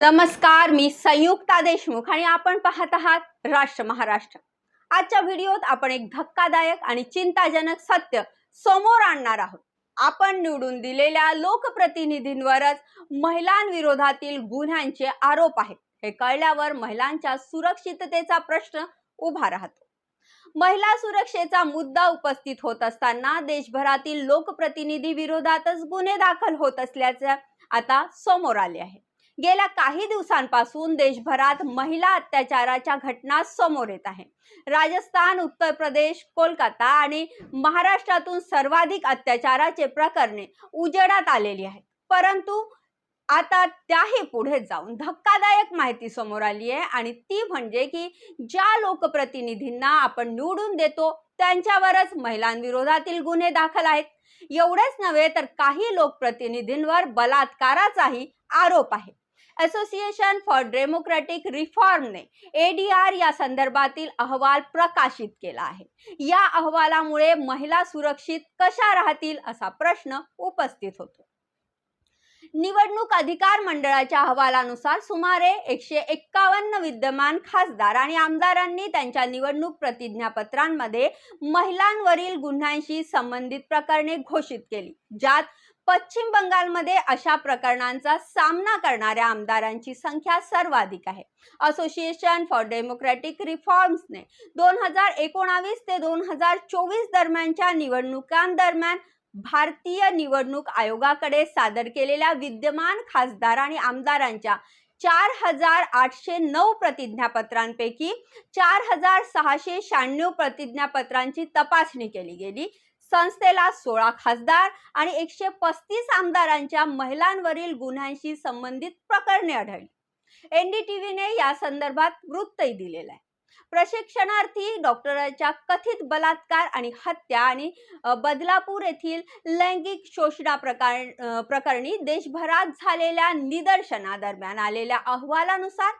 नमस्कार मी संयुक्ता देशमुख आणि आपण पाहत आहात राष्ट्र महाराष्ट्र. आजच्या व्हिडिओत आपण एक धक्कादायक आणि चिंताजनक सत्य समोर आणणार आहोत. आपण निवडून दिलेल्या लोकप्रतिनिधींवरच महिलांविरोधातील गुन्ह्यांचे आरोप आहेत. हे कळल्यावर महिलांच्या सुरक्षिततेचा प्रश्न उभा राहतो. महिला सुरक्षेचा मुद्दा उपस्थित होत असताना देशभरातील लोकप्रतिनिधी विरोधातच गुन्हे दाखल होत असल्याचे आता समोर आले आहे. गेल्या काही दिवसांपासून देशभरात महिला अत्याचाराच्या घटना समोर येत आहे. राजस्थान उत्तर प्रदेश कोलकाता आणि महाराष्ट्रातून सर्वाधिक अत्याचाराचे प्रकरणे उजेडात आलेली आहेत. परंतु आता त्याही पुढे जाऊन धक्कादायक माहिती समोर आली आहे आणि ती म्हणजे की ज्या लोकप्रतिनिधींना आपण निवडून देतो त्यांच्यावरच महिलांविरोधातील गुन्हे दाखल आहेत. एवढेच नव्हे तर काही लोकप्रतिनिधींवर बलात्काराचाही आरोप आहे. असोसिएशन फॉर डेमोक्रॅटिक रिफॉर्मने एडीआर या संदर्भातील अहवाल प्रकाशित केला आहे. या अहवालामुळे महिला सुरक्षित कशा राहतील असा प्रश्न उपस्थित होतो. निवडणूक अधिकार मंडळाच्या अहवालानुसार सुमारे एकशे एक्कावन्न विद्यमान खासदार आणि आमदारांनी त्यांच्या निवडणूक प्रतिज्ञापत्रांमध्ये महिलांवरील गुन्ह्यांशी संबंधित प्रकरणे घोषित केली ज्यात पश्चिम बंगालमध्ये अशा प्रकरणांचा सामना करणाऱ्या आमदारांची संख्या सर्वाधिक आहे. असोसिएशन फॉर डेमोक्रॅटिक रिफॉर्म्सने दोन हजार एकोणावीस ते दोन हजार चोवीस दरम्यानच्या निवडणुकांदरम्यान भारतीय निवडणूक आयोगाकडे सादर केलेल्या विद्यमान खासदार आणि आमदारांच्या चार हजार आठशे नऊ प्रतिज्ञापत्रांपैकी चार हजार सहाशे शहाण्णव प्रतिज्ञापत्रांची तपासणी केली गेली. संस्थेला सोळा खासदार आणि एकशे पस्तीस आमदारांच्या महिलांवरील गुन्ह्यांशी संबंधित प्रकरणे आढळली. एनडीटीव्हीने या संदर्भात वृत्तही दिलेलं आहे. प्रशिक्षणार्थी डॉक्टरांच्या कथित बलात्कार आणि हत्या आणि बदलापूर येथील लैंगिक शोषणा प्रकार प्रकरणी देशभरात झालेल्या निदर्शनादरम्यान आलेल्या अहवालानुसार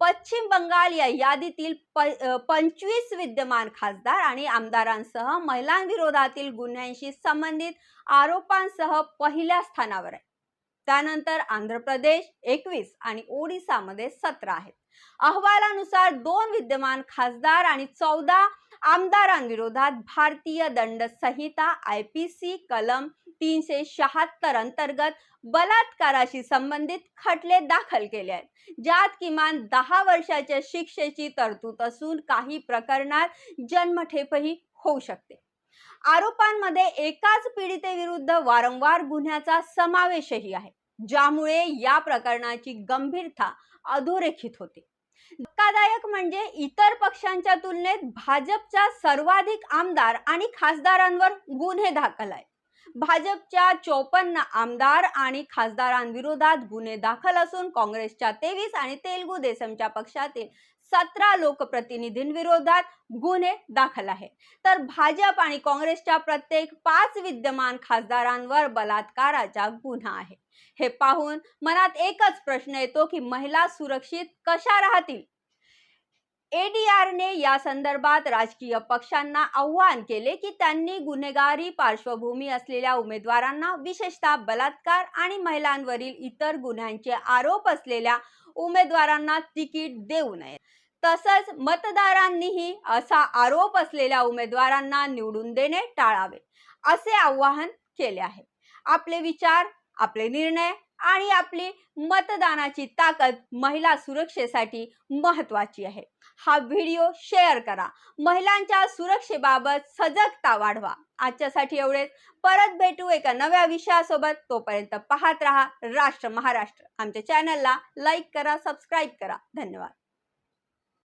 पश्चिम बंगाल या यादीतील प पंचवीस विद्यमान खासदार आणि आमदारांसह महिलांविरोधातील गुन्ह्यांशी संबंधित आरोपांसह पहिल्या स्थानावर आहे त्यानंतर आंध्र प्रदेश एकवीस आणि ओडिसामध्ये सतरा आहेत. अहवालानुसार दोन विद्यमान खासदार आणि चौदा आमदारांविरोधात भारतीय दंड संहिता आय पी सी कलम तीनशे शहात्तर अंतर्गत बलात्काराशी संबंधित खटले दाखल केले आहेत. ज्यात किमान दहा वर्षाच्या शिक्षेची तरतूद असून काही प्रकरणात जन्मठेपही होऊ शकते. आरोपांमध्ये एकाच पीडितेविरुद्ध वारंवार गुन्ह्याचा समावेशही आहे ज्यामुळे या प्रकरणाची गंभीरता अधोरेखित होते. धक्कादायक म्हणजे इतर पक्षांच्या तुलनेत भाजपच्या सर्वाधिक आमदार आणि खासदारांवर गुन्हे दाखल आहेत. भाजपच्या चोपन्न आमदार आणि खासदारांविरोधात गुन्हे दाखल असून काँग्रेसच्या तेवीस आणि तेलगू देसमच्या पक्षातील सतरा लोकप्रतिनिधींविरोधात गुन्हे दाखल आहे तर भाजप आणि काँग्रेसच्या प्रत्येक पाच विद्यमान खासदारांवर बलात्काराचा गुन्हा आहे. हे पाहून मनात एकच प्रश्न येतो की महिला सुरक्षित कशा राहतील? एडीआरने या संदर्भात राजकीय पक्षांना आव्हान केले की त्यांनी गुन्हेगारी पार्श्वभूमी असलेल्या उमेदवारांना विशेषतः बलात्कार आणि महिलांवरील इतर गुन्ह्यांचे आरोप असलेल्या उमेदवारांना तिकीट देऊ नये. तसंच मतदारांनीही असा आरोप असलेल्या उमेदवारांना निवडून देणे टाळावे असे आवाहन केले आहे. आपले विचार आपले निर्णय आणि आपली मतदानाची ताकद महिला सुरक्षेसाठी महत्वाची आहे. हा व्हिडिओ शेअर करा. महिलांच्या सुरक्षेबाबत सजगता वाढवा. आजच्यासाठी एवढेच. परत भेटू एका नव्या विषयासोबत. तोपर्यंत पाहत राहा राष्ट्र महाराष्ट्र. आमच्या चॅनलला लाईक करा सबस्क्राईब करा. धन्यवाद.